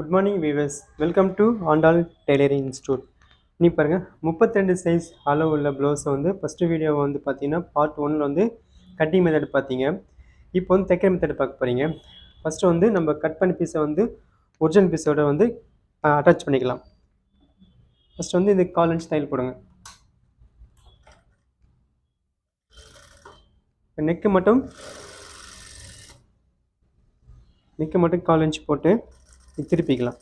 Good morning viewers welcome to Andal tailoring institute நீ பாருங்கள் முப்பத்திரெண்டு சைஸ் அளவு உள்ள ப்ளவுஸை வந்து ஃபஸ்ட்டு வீடியோவை வந்து பார்த்தீங்கன்னா பார்ட் ஒன்னில் வந்து கட்டிங் மெத்தட் பார்த்தீங்க இப்போ வந்து தைக்கிற மெத்தட் பார்க்க போகிறீங்க ஃபஸ்ட்டு வந்து நம்ம கட் பண்ணி பீஸை வந்து ஒரிஜினல் பீஸோட வந்து அட்டாச் பண்ணிக்கலாம். ஃபஸ்ட்டு வந்து இந்த கால் இன்ச் தையல் போடுங்க. நெக்கு மட்டும் நெக்கு மட்டும் கால் இன்ச் போட்டு திருப்பிக்கலாம்.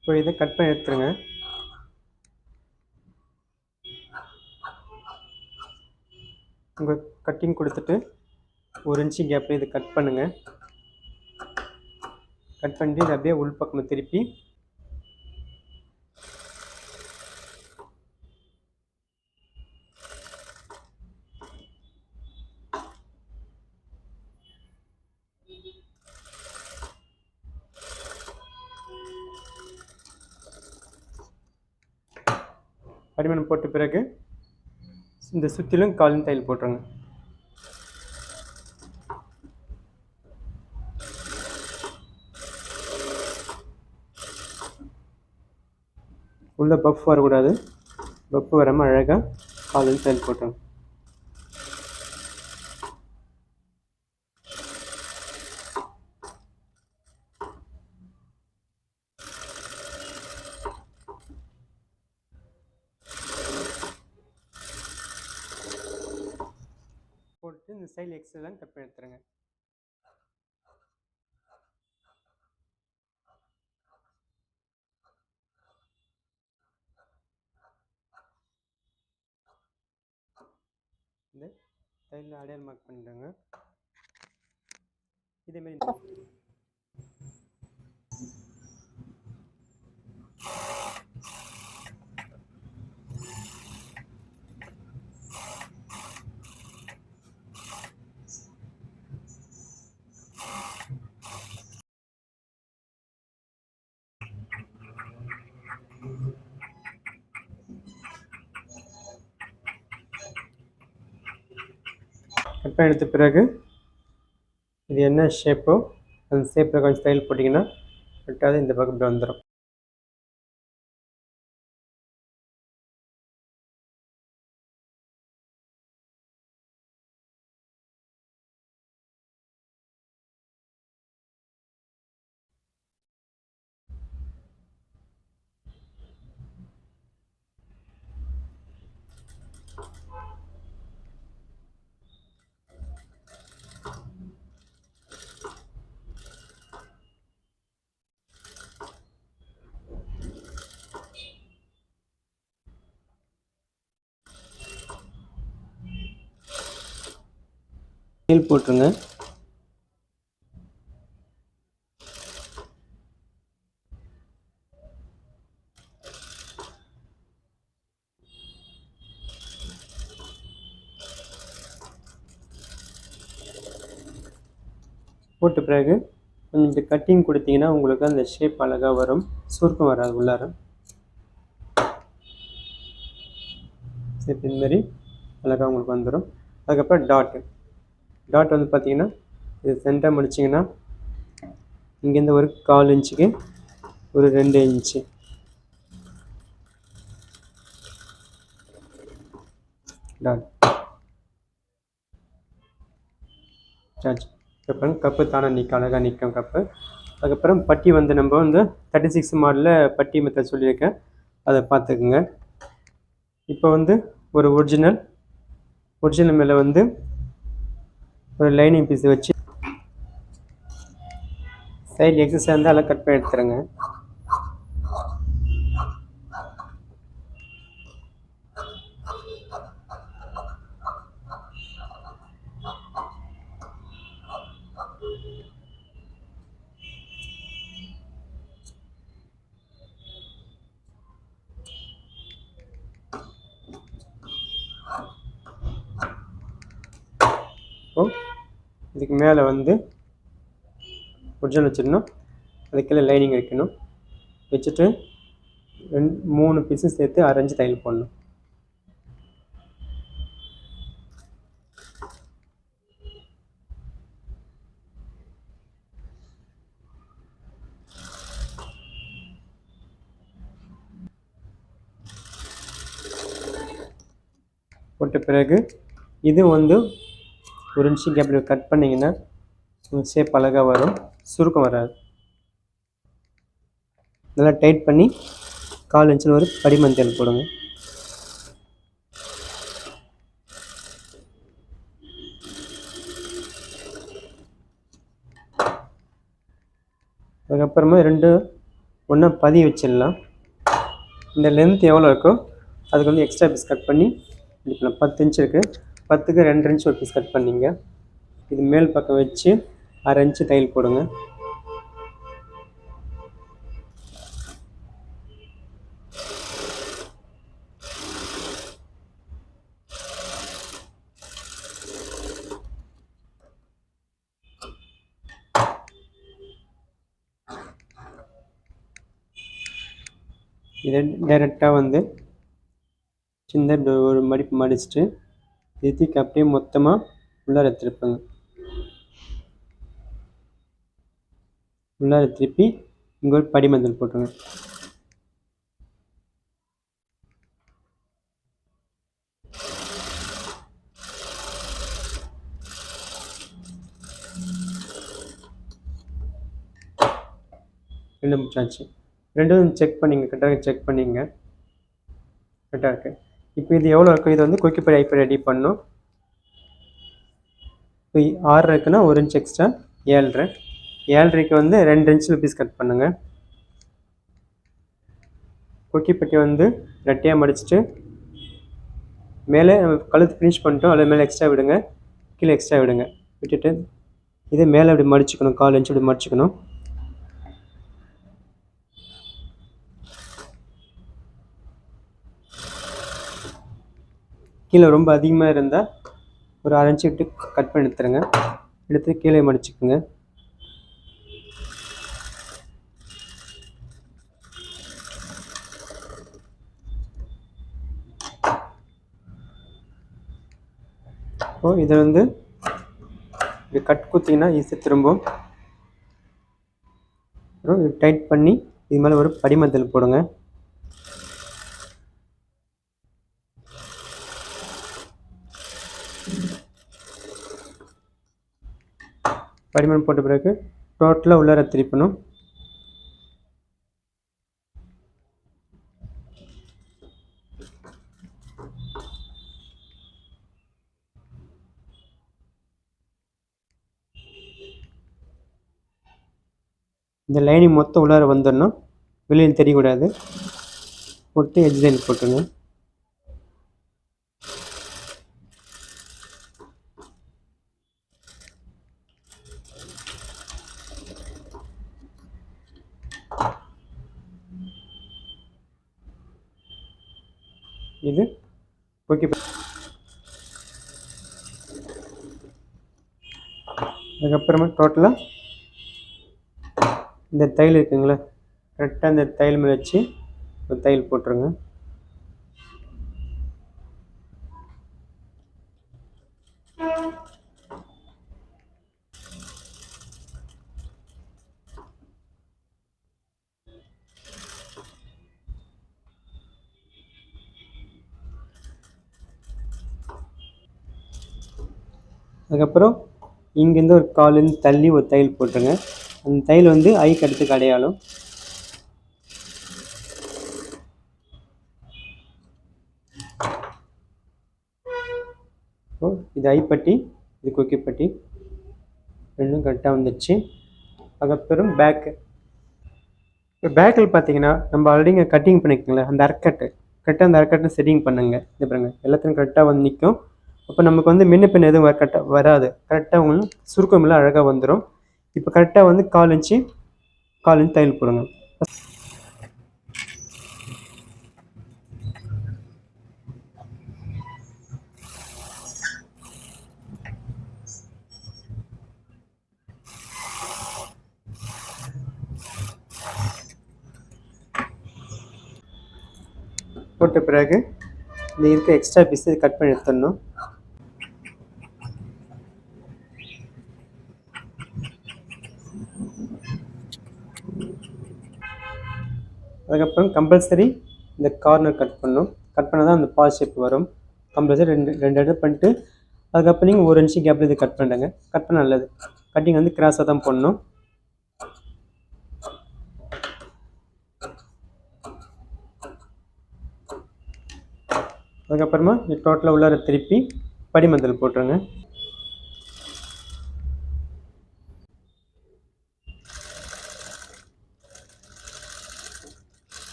இப்போ இதை கட் பண்ணி எடுத்துருங்க. உங்கள் கட்டிங் கொடுத்துட்டு ஒரு இன்ச்சு கேப்பில் இதை கட் பண்ணுங்கள் கட் பண்ணிட்டு இதை அப்படியே உள் பக்கம் திருப்பி. அடிமணம் போட்ட பிறகு இந்த சுற்றிலும் காலின் தையல் போட்டுருங்க. உள்ள பஃப் வரக்கூடாது பஃப் வராமல் அழகாக காலின் போட்டோம் போட்டுருங்க போட்டு இந்த சைடு எக்ஸ்எல்லாம் கட் பண்ணி எடுத்துருங்க இந்த சைடில் அடையாளம் மார்க் பண்ணிடுங்க. இதேமாரி கட் எடுத்த பிறகு இது என்ன ஷேப்போ அந்த ஷேப்பில் கொஞ்சம் ஸ்டைல் போட்டிங்கன்னா கரெக்டாக இந்த பக்கம் இப்படி வந்துடும் நெயில் போட்டுருங்க. போட்ட பிறகு கொஞ்சம் இப்படி கட்டிங் கொடுத்தீங்கன்னா உங்களுக்கு அந்த ஷேப் அழகாக வரும். சுருக்கம் வராது உள்ளார. சரி இந்த மாதிரி அழகாக உங்களுக்கு வந்துடும் அதுக்கப்புறம் டாட்டு டாட் வந்து பார்த்தீங்கன்னா இது சென்டர் முடிச்சிங்கன்னா இங்கேருந்து ஒரு கால் இன்ச்சுக்கு ஒரு ரெண்டு இன்ச்சு. டாட் சார்ஜ் அப்புறம் கப்பு தானே நிற்க அழகாக நிற்கும் கப்பு. அதுக்கப்புறம் பட்டி வந்து நம்ம வந்து தேர்ட்டி சிக்ஸ் மாடலில் பட்டி மெத்தட் சொல்லியிருக்கேன். அதை பார்த்துக்குங்க. இப்போ வந்து ஒரு ஒரிஜினல் ஒரிஜினல் மேலே வந்து ஒரு லைனிங் பீஸ் வச்சு சைடு எக்ஸஸ் இருந்தால் அதெல்லாம் கட் பண்ணி எடுத்துருங்க இப்போ இதுக்கு மேலே வந்து ஒரிஜினல் வச்சிடணும். அதுக்குள்ளே லைனிங் வைக்கணும். வச்சுட்டு ரெண்டு மூணு பீஸும் சேர்த்து அரைஞ்சு தையல் போடணும். போட்ட பிறகு இது வந்து ஒரு இன்ச்சு கேப்பில் கட் பண்ணிங்கன்னா ஷேப் அழகாக வரும். சுருக்கம் வராது. நல்லா டைட் பண்ணி கால் இன்ச்சில் ஒரு படிமஞ்சள் போடுங்க. அதுக்கப்புறமா ரெண்டு ஒன்றா பதிய வச்சிடலாம். இந்த லென்த் எவ்வளோ இருக்கோ அதுக்கு வந்து எக்ஸ்ட்ரா பீஸ் கட் பண்ணி எடுக்கலாம் பத்து இன்ச் இருக்குது பத்துக்கு ரெண்டு இன்ச் ஒரு பீஸ் கட் பண்ணிங்க. இது மேல் பக்கம் வச்சு அரை இன்ச்சு தையல் போடுங்க. இதை டைரெக்டாக வந்து சின்ன ஒரு மடிப்பு மடிச்சுட்டு இதுக்கு அப்படியே மொத்தமாக உள்ளார திருப்புங்க. உள்ளார திருப்பி இங்கே ஒரு படிமந்தல் போட்டுருங்க. ரெண்டு முடிச்சாச்சு ரெண்டும் செக் பண்ணிங்க கரெக்டாக செக் பண்ணிங்க. கரெக்டாக இருக்குது இப்போ இது எவ்வளோ இருக்கும் இது வந்து குயிக்கிப்படி ஐப்பி ரெடி பண்ணும். இப்போ ஆறு இருக்குன்னா ஒரு இன்ச் எக்ஸ்ட்ரா ஏழ்ரை. ஏழ்ரைக்கு வந்து ரெண்டு இன்ச் பீஸ் கட் பண்ணுங்கள் குக்கிப்பட்டி வந்து ரெட்டையாக மடிச்சுட்டு மேலே நம்ம கழுத்து ஃபினிஷ் பண்ணிட்டோம் அதில் மேலே எக்ஸ்ட்ரா விடுங்க. கீழே எக்ஸ்ட்ரா விடுங்க. விட்டுட்டு இதே மேலே அப்படி மடிச்சுக்கணும் கால் இன்ச் அப்படி மடிச்சுக்கணும். கீழே ரொம்ப அதிகமாக இருந்தால் ஒரு அரைஞ்சி விட்டு கட் பண்ணி எடுத்துருங்க. எடுத்து கீழே மடிச்சுக்குங்க. இப்போ இதை வந்து இப்படி கட் குத்திங்கன்னா ஈஸியாக திரும்பும். அப்புறம் டைட் பண்ணி இது மேலே ஒரு படிமத்தல் போடுங்க. படிமம் போட்ட பிறகு டோட்டலாக உள்ளார திருப்பணும். இந்த லைனிங் மொத்தம் உள்ளார வந்துடணும். வெளியில் தெரியக்கூடாது. போட்டு எஜ்ஜைன் போட்டுருங்க. இது? ஓகே அதுக்கப்புறமா டோட்டலாக இந்த தையல் இருக்குங்களா. கரெக்டாக இந்த தையல் மேலே வச்சு ஒரு தையல் போட்டுருங்க. அதுக்கப்புறம் இங்கேருந்து ஒரு காலேருந்து தள்ளி ஒரு தையல் போட்டுருங்க. அந்த தையல் வந்து ஐ கடுத்துக்கு அடையாளம் இப்போ இது ஐப்பட்டி இது கொக்கிப்பட்டி. ரெண்டும் கரெக்டாக வந்துடுச்சு அதுக்கப்புறம் பேக்கு இப்போ பேக்கில் பார்த்தீங்கன்னா நம்ம ஆல்ரெடி இங்கே கட்டிங் பண்ணிக்கோங்களேன் அந்த அர்க்கட்டு கரெக்டாக அந்த அர்க்கட்டை செட்டிங் பண்ணுங்க. இது பாருங்கள் எல்லாத்தையும் கரெக்டாக வந்து நிற்கும் அப்போ நமக்கு வந்து முன்ன பின்ன எதுவும் கரெக்டாக வராது. கரெக்டாக உங்களுக்கு சுருக்கம் எல்லாம் அழகாக வந்துடும் இப்போ கரெக்டாக வந்து கால் இன்ச்சு கால் இன்ச்சு தையல் போடுங்க. போட்ட பிறகு இந்த இருக்க எக்ஸ்ட்ரா பீஸ் கட் பண்ணி எடுத்துடணும். அதுக்கப்புறம் கம்பல்சரி இந்த கார்னர் கட் பண்ணணும் கட் பண்ணால் தான் அந்த பால் ஷேப் வரும். கம்பல்சரி ரெண்டு ரெண்டு இடம் பண்ணிட்டு அதுக்கப்புறம் நீங்கள் ஒரு இன்ச்சு கேப்பில் இது கட் பண்ணுங்க. கட் பண்ண நல்லது. கட்டிங் வந்து கிராஸாக தான் பண்ணணும் அதுக்கப்புறமா இந்த டோட்டலாக உள்ளார திருப்பி படிமந்தல் போட்டுருங்க.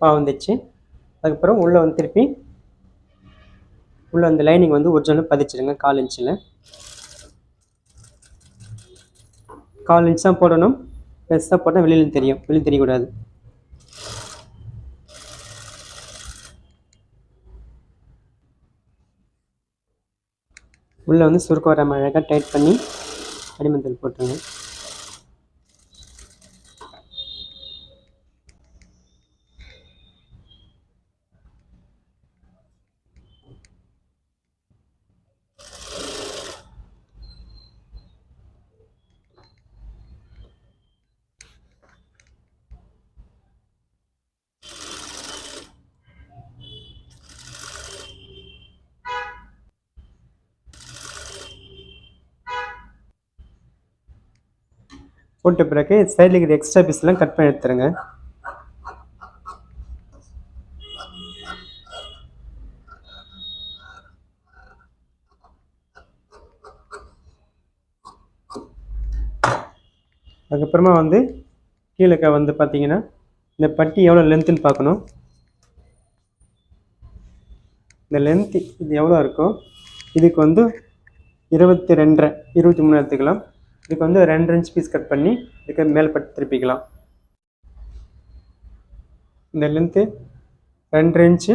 பா வந்துச்சு. அதுக்கப்புறம் உள்ளே வந்து திருப்பி உள்ளே அந்த லைனிங் வந்து ஒரிஜினல் பதிச்சிடுங்க கால் இன்ச்சில். கால் இன்ச் தான் போடணும். பெருசாக போட்டால் வெளியில் தெரியும். வெளியில் தெரியக்கூடாது. உள்ளே வந்து சுருக்க வர அழகாக டைட் பண்ணி அடிமந்தல் போட்டுருங்க. போட்ட பிறகு சைடில் இருக்கிற எக்ஸ்ட்ரா பீஸ்லாம் கட் பண்ணி எடுத்துருங்க. அதுக்கப்புறமா வந்து கீழே வந்து பார்த்தீங்கன்னா இந்த பட்டி எவ்வளோ லென்த்துன்னு பார்க்கணும். இந்த லென்த் இது எவ்வளோ இருக்கோ இதுக்கு வந்து இருபத்தி ரெண்டரை இருபத்தி மூணு எடுத்துக்கலாம். இதுக்கு வந்து ரெண்டு இன்ச் பீஸ் கட் பண்ணி இதுக்கு மேல் பட்டு திருப்பிக்கலாம். இந்த லென்த்து ரெண்டு இன்ச்சு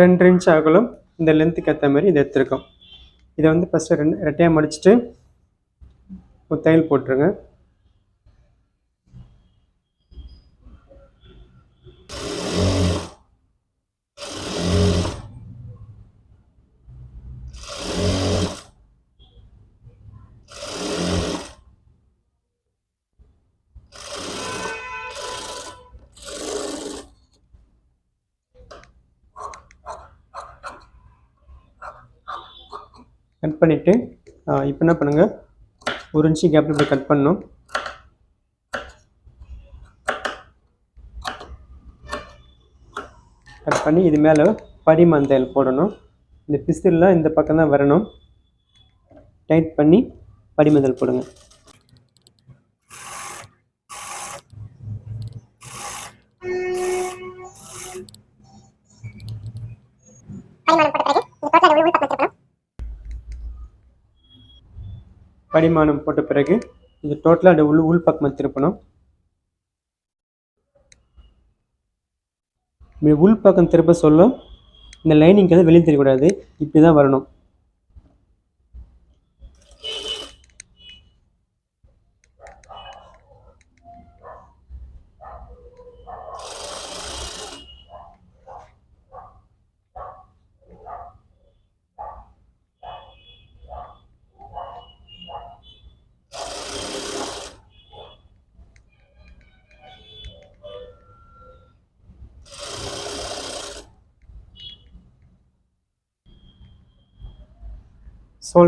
ரெண்டு இன்ச் ஆகலும் இந்த லென்த்துக்கு ஏற்ற மாதிரி இதை எடுத்துருக்கோம். இதை வந்து ஃபஸ்ட்டு ரெண்டு ரெட்டையாக மடிச்சுட்டு ஒரு தையல் போட்டுருங்க. கட் பண்ணிவிட்டு இப்போ என்ன பண்ணுங்கள் ஒரு இன்ச்சு கேப்பில் இப்படி கட் பண்ணணும். கட் பண்ணி இது மேலே படிமந்தல் போடணும். இந்த பிஸ்தில்லாம் இந்த பக்கம் தான் வரணும். டைட் பண்ணி படிமந்தல் போடுங்க. படிமானம் போட்ட பிறகு இது டோட்டலாக அந்த உள் உள் பக்கம் திருப்பணும். இப்படி உள் பக்கம் திருப்ப சொல்ல இந்த லைனிங் வந்து வெளியே தெரியக்கூடாது. இப்படி தான் வரணும்.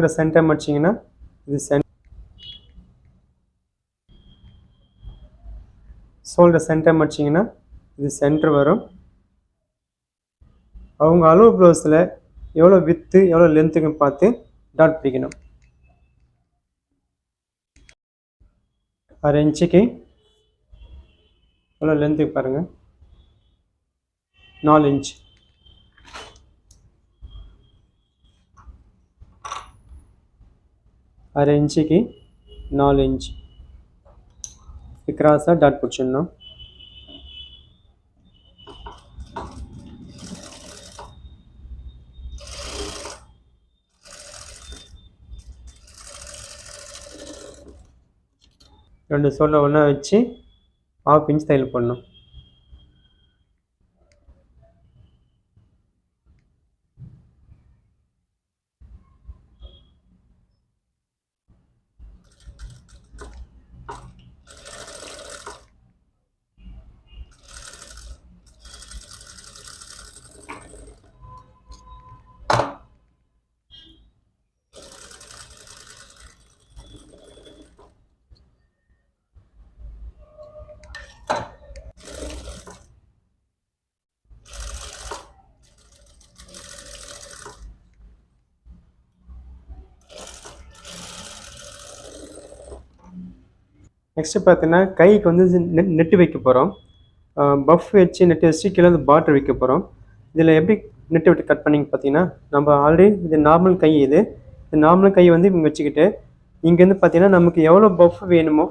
ஷோல்டர் சென்டர் மடிச்சிங்கன்னா இது சென்ட் ஷோல்டர் சென்டர் மடிச்சிங்கன்னா இது சென்டர் வரும். அவங்க அளவு ப்ளவுஸில் எவ்வளோ வித்து எவ்வளோ லென்த்துக்கு பார்த்து டாட் பிடிக்கணும். அரை இன்ச்சுக்கு எவ்வளோ லென்த்துக்கு பாருங்கள் நாலு இன்ச்சு அரை இன்ச்சுக்கு நாலு இன்ச் கிராஸாக டாட் பிடிச்சிடணும் ரெண்டு சோலை ஒன்றா வச்சு ஆஃப் இன்ச் தையல் போடணும் நெக்ஸ்ட்டு பார்த்தீங்கன்னா கைக்கு வந்து நெட் நெட்டு வைக்க போகிறோம் பஃப் வச்சு நெட்டு வச்சு கீழே வந்து பாட்டர் வைக்க போகிறோம் இதில் எப்படி நெட்டு விட்டு கட் பண்ணிங்க பார்த்தீங்கன்னா நம்ம ஆல்ரெடி இது நார்மல் கை இது. இந்த நார்மல் கை வந்து இவங்க வச்சுக்கிட்டு இங்கேருந்து பார்த்தீங்கன்னா நமக்கு எவ்வளோ பஃப் வேணுமோ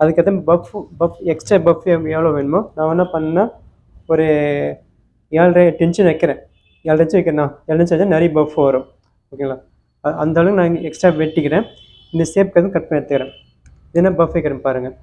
அதுக்கேற்ற பஃப் பஃப் எக்ஸ்ட்ரா பஃப் எவ்வளோ வேணுமோ நான் என்ன பண்ணேன்னா ஒரு ஏழரை எட்டு இன்ச்சு வைக்கிறேன். ஏழரை இன்ச்சு வைக்கிறேன்னா ஏழு இன்ச்சு வச்சா நிறைய பஃப் வரும். ஓகேங்களா? அந்த அளவுக்கு நான் எக்ஸ்ட்ரா வெட்டிக்கிறேன். இந்த ஷேப்க்கு வந்து கட் பண்ணி எடுத்துக்கிறேன். என்ன பஃப் வைக்கிறேன் பாருங்கள்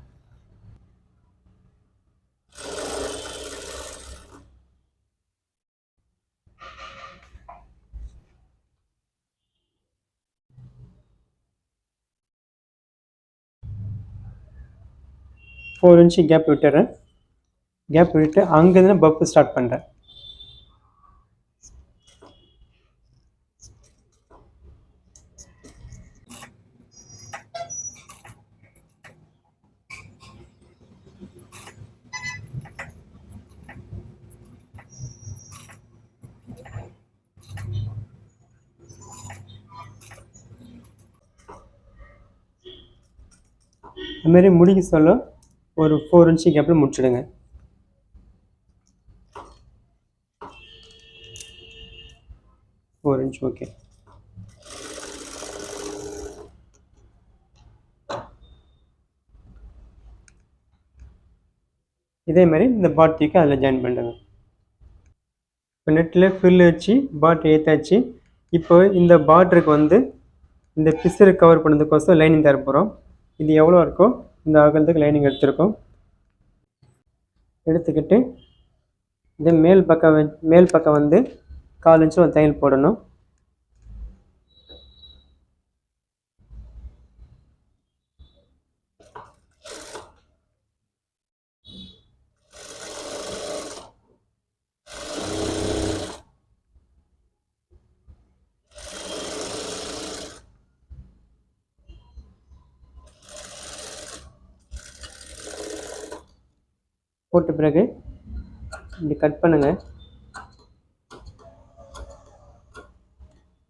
ஃபோர் இன்ச்சு கேப் விட்டுறேன். கேப் விட்டு அங்கேருந்து பப்பு ஸ்டார்ட் பண்ணுறேன் அதுமாரி முடிக்க சொல்ல ஒரு ஃபோர் இன்ச்சு கேப்பில் முடிச்சிடுங்க. ஃபோர் இன்ச் ஓகே இதே மாதிரி இந்த பாட் தூக்கி அதில் ஜாயின் பண்ணுங்க இப்போ நெட்டில் ஃபில் வச்சு பாட் ஏற்றாச்சு இப்போ இந்த பாட்ருக்கு வந்து இந்த பிசரை கவர் பண்ணதுக்கோசம் லைனிங் தர போகிறோம் இது எவ்வளோ இருக்கோ இந்த அகலத்துக்கு லைனிங் எடுத்திருக்கோம். எடுத்துக்கிட்டு இது மேல் பக்கம் மேல் பக்கம் வந்து கால் இன்ச்சு ஒரு தையல் போடணும். போட்ட பிறகு இப்படி கட் பண்ணுங்க.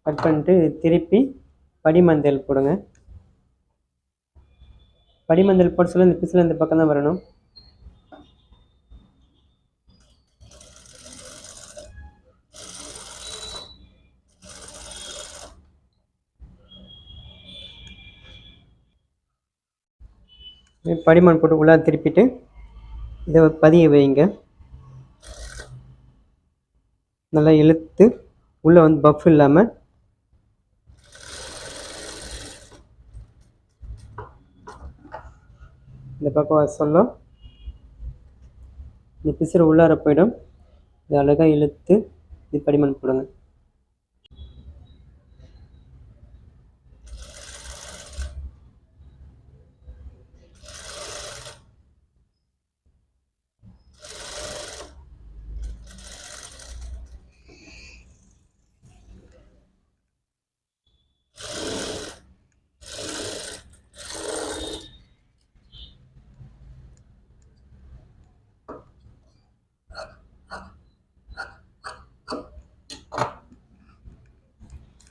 கட் பண்ணிட்டு திருப்பி படிமந்தல் போடுங்க. படிமந்தல் போட சொல்ல இந்த பிசில் இந்த பக்கம் தான் வரணும். படிமண் போட்டு உள்ளே திருப்பிட்டு இதை பதிய வைங்க. நல்லா இழுத்து உள்ளே வந்து பஃப் இல்லாமல் இந்த பக்கம் சொல்ல சொல்லும். இந்த பிசுறு உள்ளார போயிடும். இது அழகாக இழுத்து இது படிமண் போடுங்க.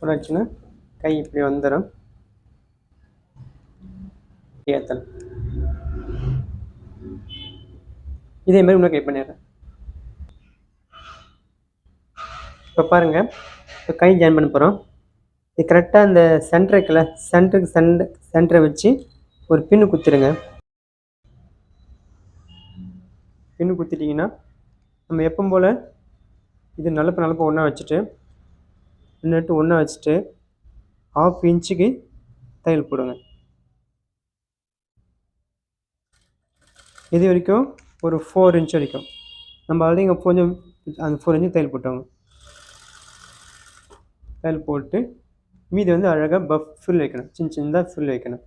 போடாச்சுன்னா கை இப்படி வந்துடும் ஏத்தல். இதே மாதிரி இன்னும் கை பண்ணிடுறேன். இப்போ பாருங்கள் இப்போ கை ஜாயின் பண்ண போகிறோம் இது கரெக்டாக இந்த சென்டர் இருக்குல்ல சென்டருக்கு சென்ட சென்டரை வச்சு ஒரு பின்னு குத்திடுங்க. பின்னு குத்திட்டிங்கன்னா நம்ம எப்பவும் போல் இது நல்லப்ப நல்லப்ப ஒன்றா வச்சுட்டு நட்டு ஒன்றா வச்சுட்டு ஆஃப் இன்ச்சுக்கு தையல் போடுங்க. இது வரைக்கும் ஒரு ஃபோர் இன்ச் வரைக்கும். நம்ம ஆல்ரெடி இங்கே கொஞ்சம் அந்த ஃபோர் இன்ச்சு தையல் போட்டோங்க தையல் போட்டு மீதி வந்து அழகாக பஃப் ஃபில் வைக்கணும். சின்ன சின்னதாக ஃபில் வைக்கணும்.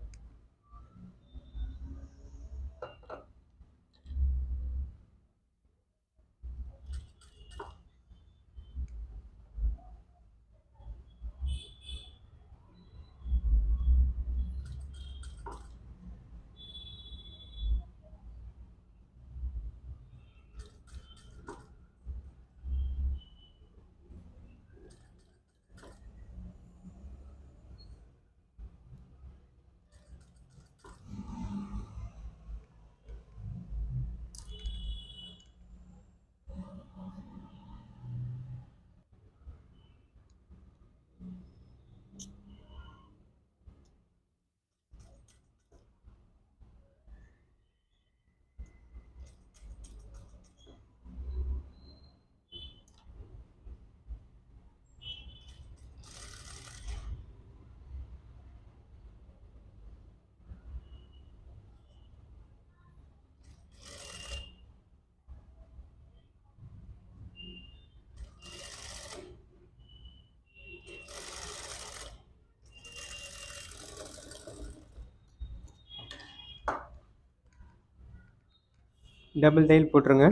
டபுள் தையல் போட்டுருங்க.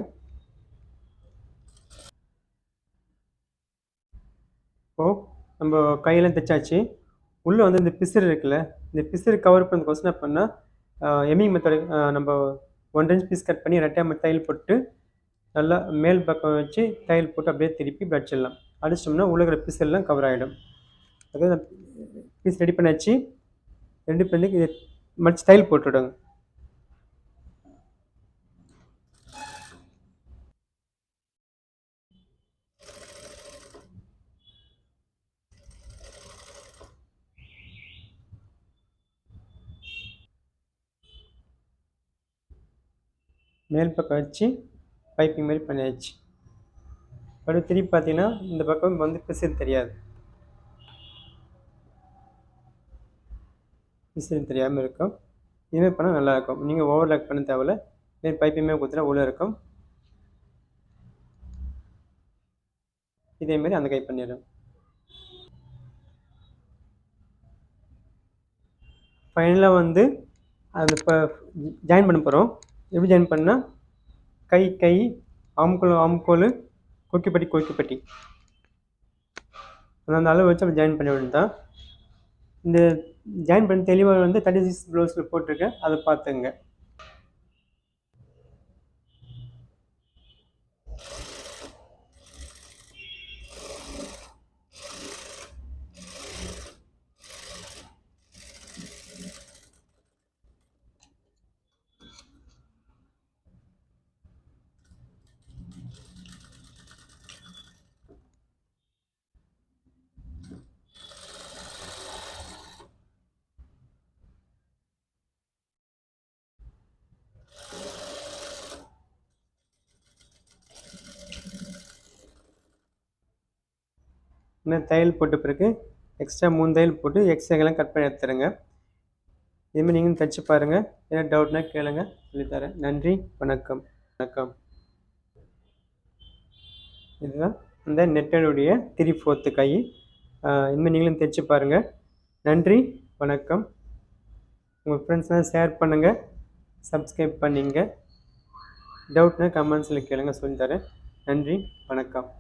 இப்போது நம்ம கையெல்லாம் தைச்சாச்சு. உள்ளே வந்து இந்த பிசிறு இருக்குல்ல இந்த பிசிறு கவர் பண்ணுறதுக்கோசம் என்ன பண்ணால் எம்மிங் மெத்தட் நம்ம ஒன் இன்ச் பீஸ் கட் பண்ணி ரெட்டையாக மட்டும் தையல் போட்டு நல்லா மேல் பக்கம் வச்சு தையல் போட்டு அப்படியே திருப்பி இப்படி அடிச்சிடலாம் அடிச்சிட்டோம்னா உள்ள பிசெல்லாம் கவர் ஆகிடும் அதாவது பீஸ் ரெடி பண்ணாச்சு. ரெடி பண்ணி இதை மடிச்சு தையல் போட்டுவிடுங்க. மேல் பக்கம் வச்சு பைப்பிங் மாதிரி பண்ணியாச்சு. அப்படியே திருப்பி பார்த்தீங்கன்னா இந்த பக்கம் வந்து பிசிறு தெரியாது. பிசிறு தெரியாமல் இருக்கும். இதுமாதிரி பண்ணால் நல்லாயிருக்கும் நீங்கள் ஓவர்லாக் பண்ண தேவையில்ல. மேல் பைப்பிங் கொடுத்துட்டா உள்ளே இருக்கும். இதேமாரி அந்த கை பண்ணிடும் ஃபைனலாக வந்து அது இப்போ ஜாயின் பண்ண போகிறோம் எப்படி ஜாயின் பண்ணால் கை கை ஆம்கோல் ஆம்கோல் கொக்கிப்பட்டி கொக்கிப்பட்டி. அந்த அளவு வச்சு அப்படி ஜாயின் பண்ணி விட்டு தான் இந்த ஜாயின் பண்ணி தெளிவாக வந்து தேர்ட்டி சிக்ஸ் ப்ளவுஸில் போட்டிருக்கேன். அதை பார்த்துங்க. இன்னும் தையல் போட்ட பிறகு எக்ஸ்ட்ரா மூணு தையல் போட்டு எக்ஸ்ட்ராக்கெல்லாம் கட் பண்ணி எடுத்துருங்க இதுமாதிரி நீங்களும் தைச்சு பாருங்கள் ஏன்னா டவுட்னா கேளுங்க. சொல்லித்தரேன். நன்றி. வணக்கம். வணக்கம். இதுதான் இந்த நெட்டனுடைய த்ரீ ஃபோர்த்து கை. இனிமேல் நீங்களும் தைச்சு பாருங்கள் நன்றி. வணக்கம். உங்கள் ஃப்ரெண்ட்ஸ்லாம் ஷேர் பண்ணுங்கள் சப்ஸ்கிரைப் பண்ணிங்க. டவுட்னா கமெண்ட்ஸில் கேளுங்க. சொல்லித்தரேன். நன்றி. வணக்கம்.